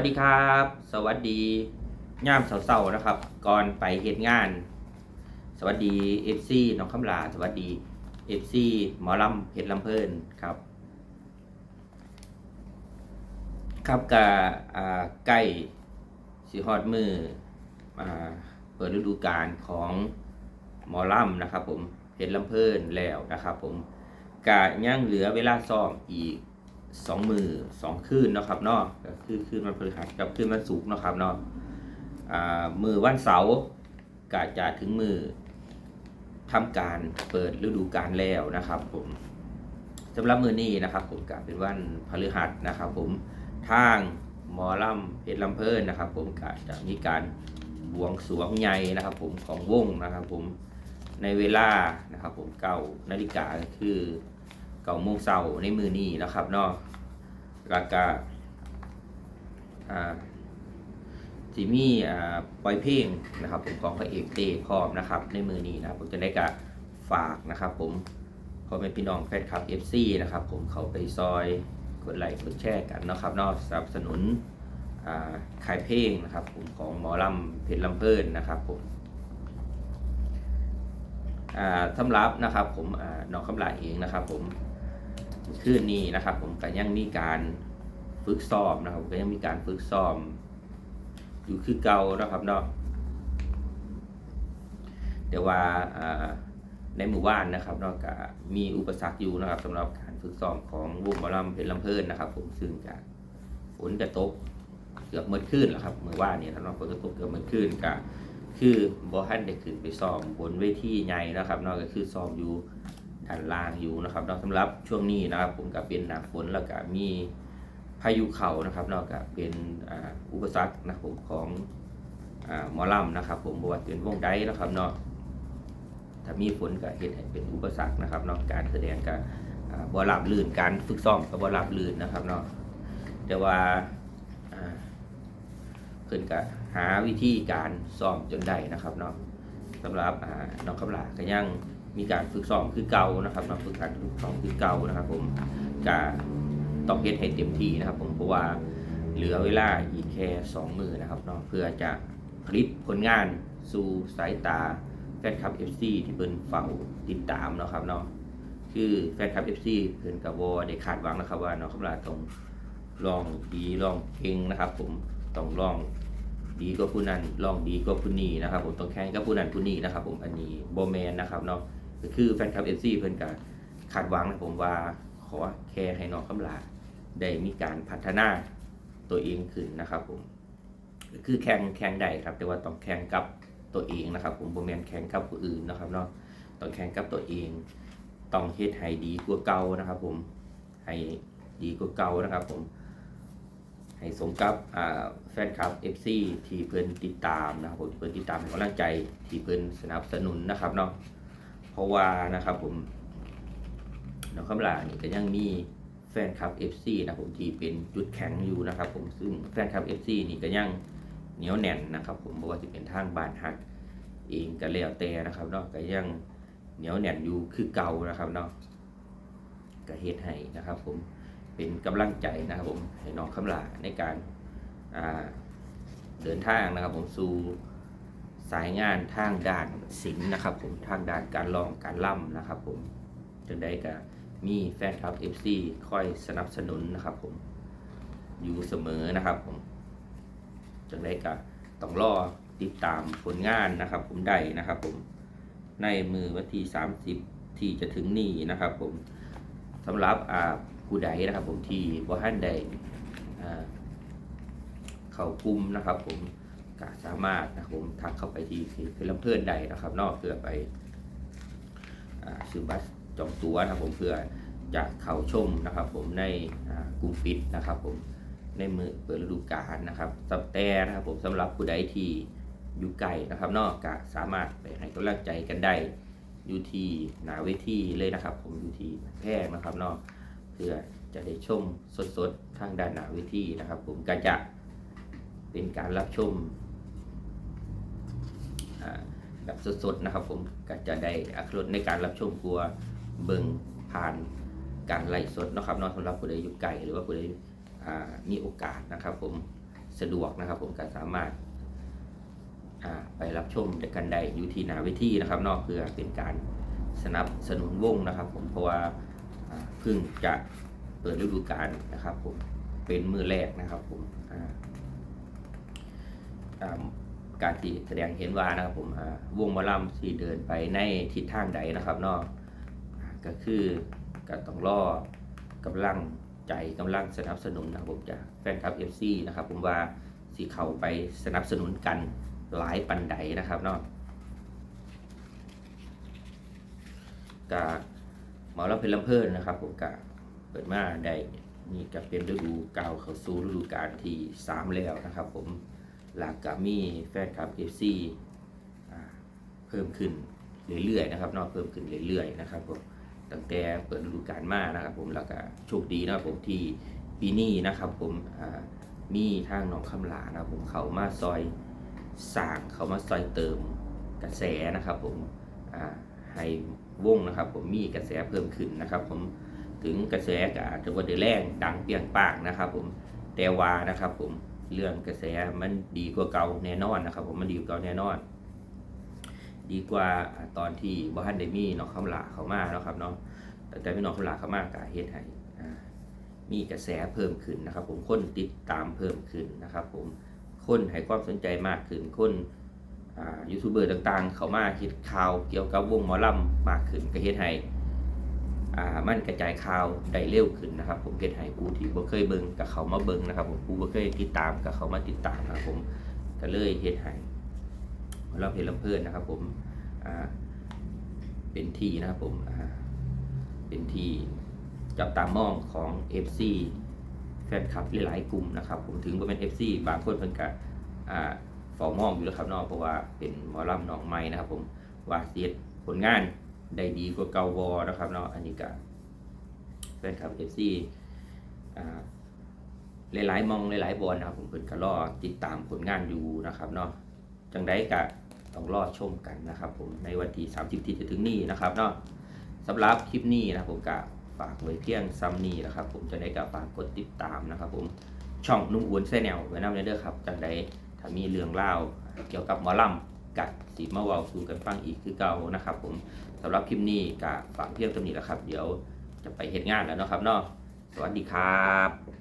วัสดีครับ สวัสดีย่ามเสาๆนะครับ ก่อนไปเหตุงาน สวัสดีเอฟซีน้องคำลาสวัสดีเอฟซีหมอลำเพชรลำเพลินครับ ครับกับอ่าใกล้สีฮอดมืออ่าเปิดฤดูกาลของหมอลำนะครับ ผมเพชรลำเพลินแล้วนะครับ ผมกะยังเหลือเวลาซ้อมอีก สองมือสองคืนเนาะครับเนาะก็คือคืนวันพฤหัสกับคืนวันศุกร์เนาะครับเนาะอ่ามือวันเสาร์กะจะถึงมือทำการเปิดฤดูกาลแล้วนะครับผมสำหรับมือนี้นะครับ ผมกะเป็นวันพฤหัสนะครับ ผมทางหมอลำเพชรลำเพลินนะครับ ผมกะจะมีการบวงสรวงใหญ่นะครับ ผมของวงนะครับ ผมในเวลานะครับ ผมเก้านาฬิกาคือ เก้าโมงเช้าในมือนี้นะครับเนาะแล้วก็อ่าที่มีอ่าปล่อยเพลงนะครับผมของพระเอกเต้พร้อมนะครับในมือนี้นะครับผมจะได้กะฝากนะครับผมพ่อแม่พี่น้องแฟนคลับ FC นะครับผมเขาไปซอยกดไลค์กดแชร์กันนะครับนอกสนับสนุนขายเพลงนะครับผมของหมอลำเพชรลำเพลินนะครับผม สำหรับนะครับผมอน้องคำลาเองนะครับ ผมคืนนี้นะครับ ผมก็ยังมีการฝึกซ้อมนะครับก็ยังมีการฝึกซ้อม อยู่คือเก่านะครับเนาะเดี๋ยวว่าในหมู่บ้านนะครับนอกจากมีอุปสรรคอยู่นะครับสำหรับการฝึกซ้อมของวงหมอลำเพชรลำเพลินนะครับ ผมซึ่งจะฝนจะตกเกือบเมื่อคืนแล้วครับเมื่อว่านนี่ยถ้าน้องฝนจะตกเกือบเมื่อคืนก็ คือบอฮันได้ขึ้นไปซ้อมบนเวทีใหญ่นะครับนอกจากคือซ้อมอยู่ด้านล่างอยู่นะครับนอกสำหรับช่วงนี้นะครับผมก็เป็นหนาฝนแล้วก็มีพายุเข่านะครับนอกจากเป็นอ,อุปสรรคนะครับผมของอ่าหมอลำนะครับ ผมบวชเป็นวงไดนะครับเนาะถ้ามีฝนก็เห็นเป็นอุปสรรคนะครับนอกการแสดงกับบอลับลื่นการฝึกซ้อมกับบอลับลื่นนะครับเนาะแต่ว่า เพิ่นก็หาวิธีการซ้อมจนได้นะครับเนาะสำหรับน้องคำลาก็ยังมีการฝึกซ้อมคือเก่านะครับเนาะฝึกการฝึกซ้อมคือเก่านะครับ ผมก็ต้องเฮ็ดให้เต็มที่นะครับ ผมเพราะว่าเหลือเวลาอีกแค่สองมือนะครับเนาะเพื่อจะผลิตผลงานสู่สายตาแฟนคลับ FC ที่เพิ่นเฝ้าติดตามนะครับเนาะคือแฟนคลับ FC เพิ่นก็บ่ได้คาดหวังนะครับว่าน้องคำลาต้องลองดีลองเก่งนะครับ ผม ต้องลองดีก็ผู้นั้นลองดีก็ผู้นี้นะครับ ผมต้องแข่งกับผู้นั้นผู้นี้นะครับ ผมอันนี้โบแมนนะครับเนาะก็คือแฟนคลับเอฟซีเพิ่นก็คาดหวังนะผมว่าขอแค่ให้น้องคำลาได้มีการพัฒนาตัวเองขึ้นนะครับผมคือแข่งแข่งได้ครับ แต่ว่าต้องแข่งกับตัวเองนะครับ ผมโบแมนแข่งกับผู้อื่นนะครับเนาะต้องแข่งกับตัวเองต้องเฮ็ดให้ดีกว่าเก่านะครับ ผมให้ดีกว่าเก่านะครับ ผม ให้สมกับแฟนคลับ FC ที่เพิ่อนติดตามนะครับผมที่เพิ่อนติดตามให้กำลังใจที่เพิ่อนสนับสนุนนะครับเนาะเพราะว่านะครับผมน้องคำลานี่ก็ยังมีแฟนคลับ FC นะครับผมที่เป็นจุดแข็งอยู่นะครับ ผมซึ่งแฟนคลับ FC นี่ก็ยังเหนียวแน่นนะครับ ผมบ่ว่าจะเป็นทางบ้านฮักเองก็แล้วแต่นะครับเนาะก็ยังเหนียวแน่นอยู่คือเก่านะครับเนาะก็เฮ็ดให้นะครับ ผม เป็นกำลังใจนะครับผมให้น้องคำลาในการาเดินทางนะครับผมสู่สายงานทางด้านศิลป์นะครับผมทางด้านการร้องการล่ำนะครับผมจนได้ก็มีแฟนคลับ FC คอยสนับสนุนนะครับผมอยู่เสมอนะครับผมจนได้ก็ต้องรอติดตามผลงานนะครับผมได้นะครับผมในมือวันที่ 30 ที่จะถึงนี้นะครับผมสำหรับอ่า ผู้ใดนะครับ ผมที่บ่ท่านใดเข้าคุมนะครับ ผมก็สามารถนะครับผมทักเข้าไปที่เพจลำเพื่อนใดนะครับนอกเพื่อไปซื้อบัตรจองตั๋วนะครับ ผมเพื่อจะเข้าชมนะครับ ผมในกลุ่มปิดนะครับ ผมในมือเปิดฤดูกาลนะครับสับแต่นะครับผมสำหรับผู้ใดที่อยู่ไกลนะครับนอกก็สามารถไปให้กำลังใจกันได้อยู่ที่หนาเวทีเลยนะครับ ผมอยู่ที่แพร่นะครับนอก พื่อจะได้ชมสดๆทางด้านหน้าเวทีนะครับ ผมก็จะเป็นการรับชมแบบสดๆนะครับ ผมก็จะได้อัครรสในการรับชมกลัวเบิ่งผ่านการไลฟ์สดนะครับนอกสำหรับผู้ใดอยู่ไกลหรือว่าผู้ใดมีโอกาสนะครับ ผมสะดวกนะครับ ผมก็สามารถไปรับชมกันได้อยู่ที่หนาเวทีนะครับนอกเพื่อเป็นการสนับสนุนวงนะครับ ผมเพราะว่า เพิ่งจะเปิดฤดูกาลนะครับผมเป็นมือแรกนะครับผมตามการที่แสดงเห็นว่านะครับผมวงมอลำที่เดินไปในทิศทางใดนะครับนอกก็คือก็ต้องรอกำลังใจกำลังสนับสนุนนะครับผมจากแฟนคลับ FC นะครับผมว่าสิเขาไปสนับสนุนกันหลายปันใดนะครับนาะกะ หมอลำเพลินลำเพลินนะครับผมกะเปิดมาได้นี่ก็เป็นฤดูเก่าเขาสู่ฤดูกาลที่สามแล้วนะครับ ผมหลักกะมีแฟนคลับ FC อ่าเพิ่มขึ้นเรื่อยๆนะครับนาะเพิ่มขึ้นเรื่อยๆนะครับผมตั้งแต่เปิดฤดูกาลมานะครับ ผมแล้วก็โชคดีนะครับผมที่ปีนี้นะครับ ผมมีทางหนองคำหลานะครับ ผมเขามาซอยสร้างเขามาซอยเติมกระแสนะครับ ผมให้ วงนะครับ ผมมีกระแสเพิ่มขึ้นนะครับ ผมถึงกระแสก็อาจจะว่าได้แรงดังเปียงปากนะครับ ผมแต่ว่านะครับ ผมเรื่องกระแสมันดีกว่าเก่าแน่นอนนะครับ ผมมันดีกว่าเก่าแน่นอน ดีกว่าตอนที่บ้านเดมี่นองคำหลาเขามาเนาะครับเนาะแต่แต่พี่น้องคำหลาเขามากาเฮ็ดให้มีกระแสเพิ่มขึ้นนะครับ ผมคนติดตามเพิ่มขึ้นนะครับ ผมคนให้ความสนใจมากขึ้นคน ยูทูบเบอร์ต่างๆ เขามาคิดข่าวเกี่ยวกับวงหมอลำมากขึ้นก็เฮ็ดให้อ่ามันกระจายข่าวได้เร็วขึ้นนะครับ ผมเฮ็ดให้ผู้ที่บ่เคยเบิ่งกับเขามาเบิ่งนะครับ ผมผู้บ่เคยติดตามกับเขามาติดตามนะครับผมก็เลยเฮ็ดให้เราเพลลำเพลินนะครับ ผมเป็นที่นะครับผมเป็นที่จับตามองของ FC แฟนคลับหลายๆกลุ่มนะครับ ผมถึงว่าเป็น FC บางคนเพิ่นก็อ่า ฝ้ามองอยู่แล้วครับเนอกเพราะว่าเป็นหมอลำหนองไม้นะครับ ผมว่าเสียผลงานได้ดีกว่าเกาวอนะครับเนาะอันนี้ก็แฟนคลับ FC อ่าหลายๆมองหลายๆบอลนะครับผมเพิ่นก็รอติดตามผลงานอยู่นะครับเนาะจังได้กะต้องรอชมกันนะครับ ผมในวันที่30ที่จะถึงนี้นะครับเนาะสำหรับคลิปนี้นะผมกะฝากไว้เพียงซ้ำนี้นะครับ ผมจะได้กะฝากกดติดตามนะครับ ผมช่องนุ่มอ้วนแซแนลไว้นำเด้อครับจังได้ ถ้ามีเรื่องเล่าเกี่ยวกับหมอลำกับสีมาเว้าสู่กันฟังอีกคือเก่านะครับ ผมสำหรับคลิปนี้กับฝากเพียงเท่านี้แล้วครับ เดี๋ยวจะไปเหตุงานแล้วนะครับเนาะสวัสดีครับ